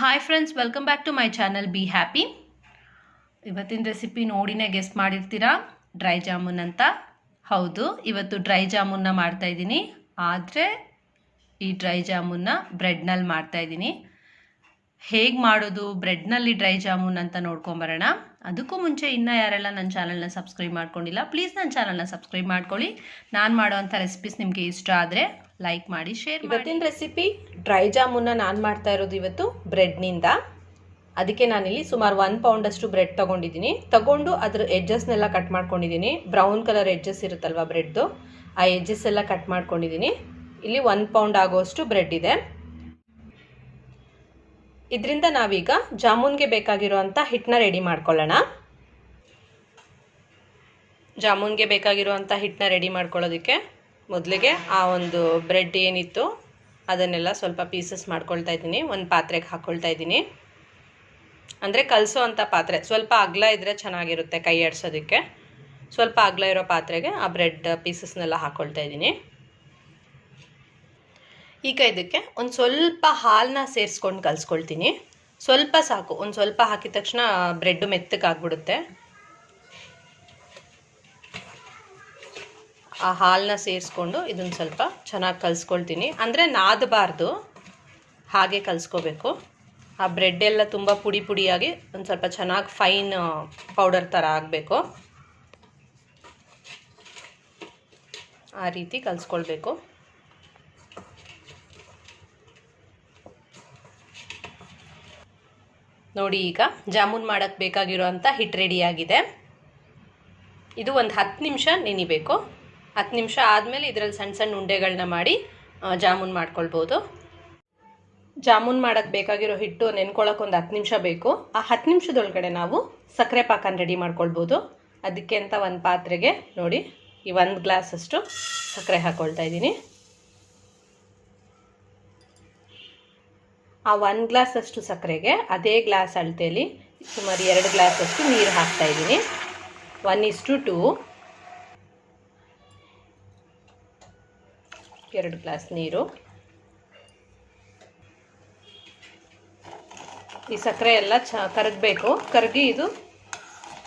Hi friends welcome back to my channel be happy ಇವತ್ತಿನ recipe ನೋಡಿನೇ guess ಮಾಡಿರ್ತೀರಾ? Dry jamun ಅಂತ. ಹೌದು, ಇವತ್ತು ಡ್ರೈ ಜಾಮೂನ್ನ ಮಾಡ್ತಾ ಇದ್ದೀನಿ. ಆದರೆ ಈ ಡ್ರೈ ಜಾಮೂನ್ನ ಬ್ರೆಡ್ನಲ್ಲಿ ಮಾಡ್ತಾ ಇದ್ದೀನಿ. ಹೇಗೆ ಮಾಡೋದು, ಬ್ರೆಡ್ನಲ್ಲಿ ಡ್ರೈ ಜಾಮೂನ್ ಅಂತ ನೋಡ್ಕೊಂಬರೋಣ. ಅದಕ್ಕೂ ಮುಂಚೆ ಇನ್ನೂ ಯಾರೆಲ್ಲ ನನ್ನ ಚಾನಲ್ನ ಸಬ್ಸ್ಕ್ರೈಬ್ ಮಾಡ್ಕೊಂಡಿಲ್ಲ, ಪ್ಲೀಸ್ ನನ್ನ ಚಾನಲ್ನ ಸಬ್ಸ್ಕ್ರೈಬ್ ಮಾಡ್ಕೊಳ್ಳಿ. ನಾನು ಮಾಡೋವಂಥ ರೆಸಿಪೀಸ್ ನಿಮಗೆ ಇಷ್ಟ ಆದರೆ ಲೈಕ್ ಮಾಡಿ, ಶೇರ್ ಇವತ್ತಿನ ರೆಸಿಪಿ, ಡ್ರೈ ಜಾಮೂನ್ನ ನಾನು ಮಾಡ್ತಾ ಇರೋದು ಇವತ್ತು ಬ್ರೆಡ್ನಿಂದ. ಅದಕ್ಕೆ ನಾನಿಲ್ಲಿ ಸುಮಾರು ಒನ್ ಪೌಂಡಷ್ಟು ಬ್ರೆಡ್ ತೊಗೊಂಡಿದ್ದೀನಿ. ತಗೊಂಡು ಅದ್ರ ಎಡ್ಜಸ್ನೆಲ್ಲ ಕಟ್ ಮಾಡ್ಕೊಂಡಿದ್ದೀನಿ. ಬ್ರೌನ್ ಕಲರ್ ಎಡ್ಜಸ್ ಇರುತ್ತಲ್ವ ಬ್ರೆಡ್ದು, ಆ ಎಡ್ಜಸ್ ಎಲ್ಲ ಕಟ್ ಮಾಡ್ಕೊಂಡಿದ್ದೀನಿ. ಇಲ್ಲಿ ಒನ್ ಪೌಂಡ್ ಆಗೋಷ್ಟು ಬ್ರೆಡ್ ಇದೆ. ಇದರಿಂದ ನಾವೀಗ ಜಾಮೂನ್ಗೆ ಬೇಕಾಗಿರುವಂಥ ಹಿಟ್ಟನ್ನ ರೆಡಿ ಮಾಡ್ಕೊಳ್ಳೋಣ. ಜಾಮೂನ್ಗೆ ಬೇಕಾಗಿರುವಂಥ ಹಿಟ್ಟನ್ನ ರೆಡಿ ಮಾಡ್ಕೊಳ್ಳೋದಕ್ಕೆ ಮೊದಲಿಗೆ ಆ ಒಂದು ಬ್ರೆಡ್ ಏನಿತ್ತು ಅದನ್ನೆಲ್ಲ ಸ್ವಲ್ಪ ಪೀಸಸ್ ಮಾಡ್ಕೊಳ್ತಾ ಇದ್ದೀನಿ. ಒಂದು ಪಾತ್ರೆಗೆ ಹಾಕ್ಕೊಳ್ತಾ ಇದ್ದೀನಿ. ಅಂದರೆ ಕಲಸೋ ಅಂಥ ಪಾತ್ರೆ. ಸ್ವಲ್ಪ ಅಗಲ ಇದ್ದರೆ ಚೆನ್ನಾಗಿರುತ್ತೆ ಕೈ ಆಡ್ಸೋದಕ್ಕೆ. ಸ್ವಲ್ಪ ಅಗಲ ಇರೋ ಪಾತ್ರೆಗೆ ಆ ಬ್ರೆಡ್ ಪೀಸಸ್ನೆಲ್ಲ ಹಾಕ್ಕೊಳ್ತಾ ಇದ್ದೀನಿ. ಈಗ ಇದಕ್ಕೆ ಒಂದು ಸ್ವಲ್ಪ ಹಾಲನ್ನ ಸೇರಿಸ್ಕೊಂಡು ಕಲಿಸ್ಕೊಳ್ತೀನಿ. ಸ್ವಲ್ಪ ಸಾಕು, ಒಂದು ಸ್ವಲ್ಪ ಹಾಕಿದ ತಕ್ಷಣ ಬ್ರೆಡ್ಡು ಮೆತ್ತಕ್ಕಾಗ್ಬಿಡುತ್ತೆ ಆ ಹಾಲನ್ನ ಸೇರಿಸ್ಕೊಂಡು ಇದನ್ನು ಸ್ವಲ್ಪ ಚೆನ್ನಾಗಿ ಕಲಿಸ್ಕೊಳ್ತೀನಿ. ಅಂದರೆ ನಾದಬಾರ್ದು, ಹಾಗೆ ಕಲಿಸ್ಕೋಬೇಕು. ಆ ಬ್ರೆಡ್ ಎಲ್ಲ ತುಂಬ ಪುಡಿ ಪುಡಿಯಾಗಿ ಒಂದು ಸ್ವಲ್ಪ ಚೆನ್ನಾಗಿ ಫೈನ್ ಪೌಡರ್ ಥರ ಆಗಬೇಕು. ಆ ರೀತಿ ಕಲಿಸ್ಕೊಳ್ಬೇಕು. ನೋಡಿ ಈಗ ಜಾಮೂನ್ ಮಾಡೋಕ್ಕೆ ಹಿಟ್ ಹಿಟ್ಟು ರೆಡಿಯಾಗಿದೆ ಇದು ಒಂದು ಹತ್ತು ನಿಮಿಷ ನೆನಿಬೇಕು. ಹತ್ತು ನಿಮಿಷ ಆದಮೇಲೆ ಇದರಲ್ಲಿ ಸಣ್ಣ ಸಣ್ಣ ಉಂಡೆಗಳನ್ನ ಮಾಡಿ ಜಾಮೂನ್ ಮಾಡ್ಕೊಳ್ಬೋದು. ಜಾಮೂನ್ ಮಾಡೋಕ್ಕೆ ಬೇಕಾಗಿರೋ ಹಿಟ್ಟು ನೆನ್ಕೊಳ್ಳೋಕೆ ಒಂದು ಹತ್ತು ನಿಮಿಷ ಬೇಕು. ಆ ಹತ್ತು ನಿಮಿಷದೊಳಗಡೆ ನಾವು ಸಕ್ಕರೆ ಪಾಕನ ರೆಡಿ ಮಾಡ್ಕೊಳ್ಬೋದು. ಅದಕ್ಕೆ ಅಂತ ಒಂದು ಪಾತ್ರೆಗೆ ನೋಡಿ ಈ ಒಂದು ಗ್ಲಾಸಷ್ಟು ಸಕ್ಕರೆ ಹಾಕ್ಕೊಳ್ತಾ ಇದ್ದೀನಿ. ಆ ಒಂದು ಗ್ಲಾಸಷ್ಟು ಸಕ್ಕರೆಗೆ, ಅದೇ ಗ್ಲಾಸ್ ಅಳತೆಯಲ್ಲಿ ಸುಮಾರು ಎರಡು ಗ್ಲಾಸಷ್ಟು ನೀರು ಹಾಕ್ತಾ ಇದ್ದೀನಿ. ಒನ್ ಇಸ್ಟು ಟೂ ಎರಡು ಗ್ಲಾಸ್ ನೀರು. ಈ ಸಕ್ಕರೆ ಎಲ್ಲ ಚ, ಕರಗಬೇಕು. ಕರಗಿ ಇದು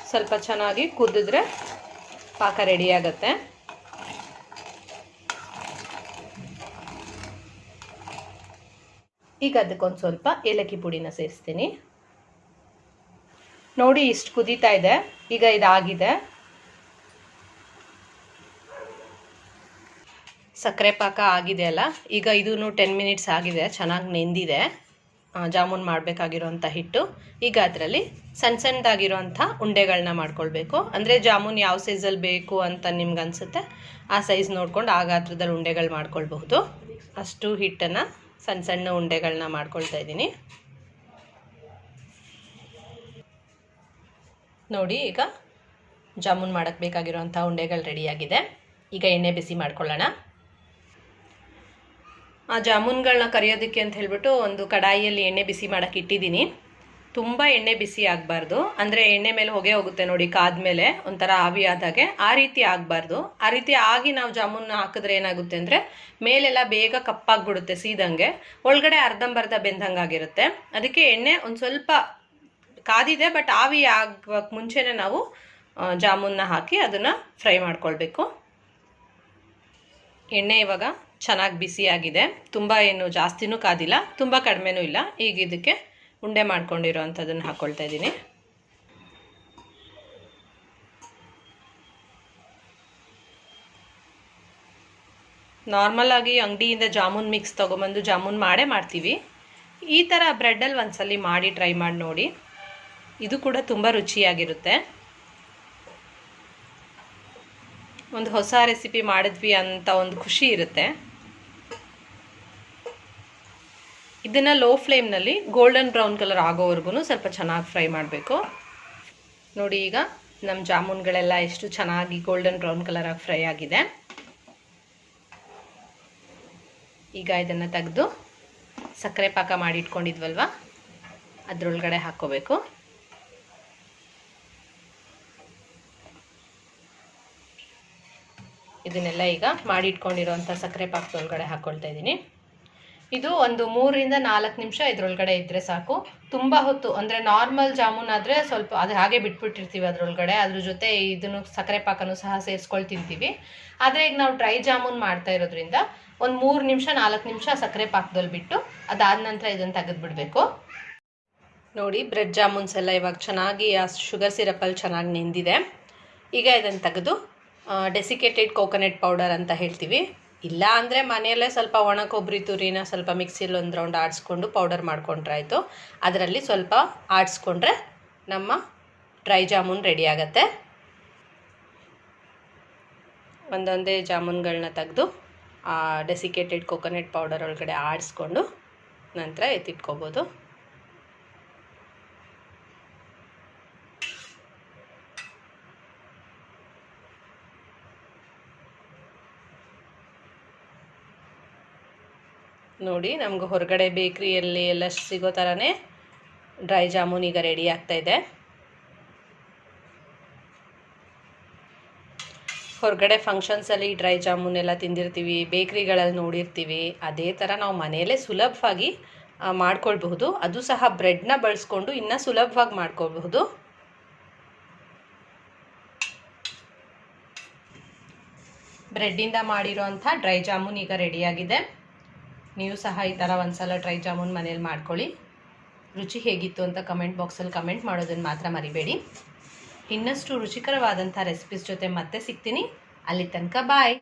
ಸ್ವಲ್ಪ ಚೆನ್ನಾಗಿ ಕುದಿದ್ರೆ ಪಾಕ ರೆಡಿ ಈಗ ಅದಕ್ಕೊಂದು ಸ್ವಲ್ಪ ಏಲಕ್ಕಿ ಪುಡಿನ ಸೇರಿಸ್ತೀನಿ. ನೋಡಿ ಇಷ್ಟು ಕುದೀತಾ ಇದೆ. ಈಗ ಇದಾಗಿದೆ. ಸಕ್ಕರೆ ಪಾಕ ಆಗಿದೆ ಅಲ್ಲ? ಈಗ ಇದೂ ಟೆನ್ ಮಿನಿಟ್ಸ್ ಆಗಿದೆ. ಚೆನ್ನಾಗಿ ನೆಂದಿದೆ. ಜಾಮೂನ್ ಮಾಡಬೇಕಾಗಿರೋಂಥ ಹಿಟ್ಟು. ಈಗ ಅದರಲ್ಲಿ ಸಣ್ಣ ಸಣ್ಣದಾಗಿರೋಂಥ ಉಂಡೆಗಳನ್ನ ಮಾಡ್ಕೊಳ್ಬೇಕು. ಅಂದರೆ ಜಾಮೂನ್ ಯಾವ ಸೈಜಲ್ಲಿ ಬೇಕು ಅಂತ ನಿಮ್ಗೆ ಅನಿಸುತ್ತೆ ಆ ಸೈಜ್ ನೋಡ್ಕೊಂಡು ಆ ಗಾತ್ರದಲ್ಲಿ ಉಂಡೆಗಳು ಮಾಡ್ಕೊಳ್ಬಹುದು. ಅಷ್ಟು ಹಿಟ್ಟನ್ನು ಸಣ್ಣ ಸಣ್ಣ ಉಂಡೆಗಳನ್ನ ಮಾಡ್ಕೊಳ್ತಾ ಇದ್ದೀನಿ. ನೋಡಿ, ಈಗ ಜಾಮೂನ್ ಮಾಡೋಕ್ಕೆ ಬೇಕಾಗಿರೋಂಥ ಉಂಡೆಗಳು ರೆಡಿಯಾಗಿದೆ. ಈಗ ಎಣ್ಣೆ ಬಿಸಿ ಮಾಡ್ಕೊಳ್ಳೋಣ. ಆ ಜಾಮೂನ್ಗಳನ್ನ ಕರಿಯೋದಕ್ಕೆ ಅಂತ ಹೇಳ್ಬಿಟ್ಟು ಒಂದು ಕಡಾಯಿಯಲ್ಲಿ ಎಣ್ಣೆ ಬಿಸಿ ಮಾಡಕ್ಕೆ ಇಟ್ಟಿದ್ದೀನಿ. ತುಂಬ ಎಣ್ಣೆ ಬಿಸಿ ಆಗಬಾರ್ದು. ಅಂದರೆ ಎಣ್ಣೆ ಮೇಲೆ ಹೊಗೆ ಹೋಗುತ್ತೆ ನೋಡಿ ಕಾದ್ಮೇಲೆ, ಒಂಥರ ಆವಿ ಆದಾಗೆ. ಆ ರೀತಿ ಆಗಬಾರ್ದು. ಆ ರೀತಿ ಆಗಿ ನಾವು ಜಾಮೂನ್ ಹಾಕಿದ್ರೆ ಏನಾಗುತ್ತೆ ಅಂದರೆ, ಮೇಲೆಲ್ಲ ಬೇಗ ಕಪ್ಪಾಗ್ಬಿಡುತ್ತೆ ಸೀದಂಗೆ. ಒಳಗಡೆ ಅರ್ಧಂಬರ್ಧ ಬೆಂದಂಗಾಗಿರುತ್ತೆ ಅದಕ್ಕೆ ಎಣ್ಣೆ ಒಂದು ಸ್ವಲ್ಪ ಕಾದಿದೆ, ಬಟ್ ಆವಿ ಆಗೋಕ್ಕೆ ಮುಂಚೆನೇ ನಾವು ಜಾಮೂನ್ನ ಹಾಕಿ ಅದನ್ನು ಫ್ರೈ ಮಾಡ್ಕೊಳ್ಬೇಕು. ಎಣ್ಣೆ ಇವಾಗ ಚೆನ್ನಾಗಿ ಬಿಸಿಯಾಗಿದೆ. ತುಂಬ ಏನು ಜಾಸ್ತಿನೂ ಕಾದಿಲ್ಲ. ತುಂಬ ಕಡಿಮೆನೂ ಇಲ್ಲ. ಈಗ ಇದಕ್ಕೆ ಉಂಡೆ ಮಾಡ್ಕೊಂಡಿರೋ ಅಂಥದ್ದನ್ನು ಹಾಕ್ಕೊಳ್ತಾ ಇದ್ದೀನಿ ನಾರ್ಮಲಾಗಿ ಅಂಗಡಿಯಿಂದ ಜಾಮೂನ್ ಮಿಕ್ಸ್ ತೊಗೊಂಬಂದು ಜಾಮೂನ್ ಮಾಡೇ ಮಾಡ್ತೀವಿ. ಈ ಥರ ಬ್ರೆಡ್ಡಲ್ಲಿ ಒಂದ್ಸಲಿ ಮಾಡಿ ಟ್ರೈ ಮಾಡಿ ನೋಡಿ. ಇದು ಕೂಡ ತುಂಬ ರುಚಿಯಾಗಿರುತ್ತೆ. ಒಂದು ಹೊಸ ರೆಸಿಪಿ ಮಾಡಿದ್ವಿ ಅಂತ ಒಂದು ಖುಷಿ ಇರುತ್ತೆ. ಇದನ್ನು ಲೋ ಫ್ಲೇಮ್ನಲ್ಲಿ ಗೋಲ್ಡನ್ ಬ್ರೌನ್ ಕಲರ್ ಆಗೋವರೆಗೂ ಸ್ವಲ್ಪ ಚೆನ್ನಾಗಿ ಫ್ರೈ ಮಾಡಬೇಕು. ನೋಡಿ ಈಗ ನಮ್ಮ ಜಾಮೂನ್ಗಳೆಲ್ಲ ಎಷ್ಟು ಚೆನ್ನಾಗಿ ಗೋಲ್ಡನ್ ಬ್ರೌನ್ ಕಲರಾಗಿ ಫ್ರೈ ಆಗಿದೆ. ಈಗ ಇದನ್ನು ತೆಗೆದು ಸಕ್ಕರೆ ಪಾಕ ಮಾಡಿ ಇಟ್ಕೊಂಡಿದ್ವಲ್ವ ಅದರೊಳಗಡೆ ಹಾಕ್ಕೋಬೇಕು. ಇದನ್ನೆಲ್ಲ ಈಗ ಮಾಡಿ ಇಟ್ಕೊಂಡಿರೋಂಥ ಸಕ್ಕರೆ ಪಾಕದೊಳಗಡೆ ಹಾಕ್ಕೊಳ್ತಾ ಇದ್ದೀನಿ. ಇದು ಒಂದು ಮೂರರಿಂದ ನಾಲ್ಕು ನಿಮಿಷ ಇದ್ರೊಳಗಡೆ ಇದ್ದರೆ ಸಾಕು. ತುಂಬ ಹೊತ್ತು, ಅಂದರೆ ನಾರ್ಮಲ್ ಜಾಮೂನ್ ಆದರೆ ಸ್ವಲ್ಪ ಅದು ಹಾಗೆ ಬಿಟ್ಬಿಟ್ಟಿರ್ತೀವಿ ಅದರೊಳಗಡೆ. ಅದ್ರ ಜೊತೆ ಇದನ್ನು ಸಕ್ಕರೆ ಪಾಕನೂ ಸಹ ಸೇರಿಸ್ಕೊಂಡು ತಿಂತೀವಿ. ಆದರೆ ಈಗ ನಾವು ಡ್ರೈ ಜಾಮೂನ್ ಮಾಡ್ತಾ ಇರೋದ್ರಿಂದ ಒಂದು ಮೂರು ನಿಮಿಷ, ನಾಲ್ಕು ನಿಮಿಷ ಸಕ್ಕರೆ ಪಾಕದಲ್ಲಿ ಬಿಟ್ಟು ಅದಾದ ನಂತರ ಇದನ್ನು ತೆಗೆದುಬಿಡಬೇಕು ನೋಡಿ ಬ್ರೆಡ್ ಜಾಮೂನ್ಸ್ ಎಲ್ಲ ಇವಾಗ ಚೆನ್ನಾಗಿ ಆ ಶುಗರ್ ಸಿರಪಲ್ಲಿ ಚೆನ್ನಾಗಿ ನೆಂದಿದೆ. ಈಗ ಇದನ್ನು ತೆಗೆದು ಡೆಸಿಕೇಟೆಡ್ ಕೋಕೋನಟ್ ಪೌಡರ್ ಅಂತ ಹೇಳ್ತೀವಿ. ಇಲ್ಲ ಅಂದರೆ ಮನೆಯಲ್ಲೇ ಸ್ವಲ್ಪ ಒಣ ಕೊಬ್ಬರಿ ತುರಿನ ಸ್ವಲ್ಪ ಮಿಕ್ಸಿಲಿ ಒಂದು ರೌಂಡ್ ಆಡಿಸ್ಕೊಂಡು ಪೌಡರ್ ಮಾಡ್ಕೊಂಡ್ರಾಯ್ತು. ಅದರಲ್ಲಿ ಸ್ವಲ್ಪ ಆಡಿಸ್ಕೊಂಡ್ರೆ ನಮ್ಮ ಡ್ರೈ ಜಾಮೂನ್ ರೆಡಿ ಆಗುತ್ತೆ. ಒಂದೊಂದೇ ಜಾಮೂನ್ಗಳನ್ನ ತೆಗೆದು ಡೆಸಿಕೇಟೆಡ್ ಕೊಕೊನೆಟ್ ಪೌಡರ್ ಒಳಗಡೆ ಆಡಿಸ್ಕೊಂಡು ನಂತರ ಎತ್ತಿಟ್ಕೋಬೋದು. ನೋಡಿ, ನಮ್ಗೆ ಹೊರಗಡೆ ಬೇಕ್ರಿಯಲ್ಲಿ ಎಲ್ಲ ಸಿಗೋ ಥರನೇ ಡ್ರೈ ಜಾಮೂನ್ ಈಗ ರೆಡಿ ಆಗ್ತಾ ಇದೆ. ಹೊರಗಡೆ ಫಂಕ್ಷನ್ಸಲ್ಲಿ ಡ್ರೈ ಜಾಮೂನ್ ಎಲ್ಲ ತಿಂದಿರ್ತೀವಿ, ಬೇಕ್ರಿಗಳಲ್ಲಿ ನೋಡಿರ್ತೀವಿ. ಅದೇ ಥರ ನಾವು ಮನೆಯಲ್ಲೇ ಸುಲಭವಾಗಿ ಮಾಡ್ಕೊಳ್ಬಹುದು. ಅದು ಸಹ ಬ್ರೆಡ್ನ ಬಳಸ್ಕೊಂಡು ಇನ್ನೂ ಸುಲಭವಾಗಿ ಮಾಡ್ಕೊಳ್ಬಹುದು. ಬ್ರೆಡ್ಡಿಂದ ಮಾಡಿರೋಂಥ ಡ್ರೈ ಜಾಮೂನ್ ಈಗ ರೆಡಿಯಾಗಿದೆ ನೀವು ಸಹ ಈ ಥರ ಒಂದ್ಸಲ ಡ್ರೈ ಜಾಮೂನ್ ಮನೇಲಿ ಮಾಡ್ಕೊಳ್ಳಿ. ರುಚಿ ಹೇಗಿತ್ತು ಅಂತ ಕಮೆಂಟ್ ಬಾಕ್ಸಲ್ಲಿ ಕಮೆಂಟ್ ಮಾಡೋದನ್ನು ಮಾತ್ರ ಮರಿಬೇಡಿ. ಇನ್ನಷ್ಟು ರುಚಿಕರವಾದಂಥ ರೆಸಿಪೀಸ್ ಜೊತೆ ಮತ್ತೆ ಸಿಗ್ತೀನಿ. ಅಲ್ಲಿ ತನಕ ಬಾಯ್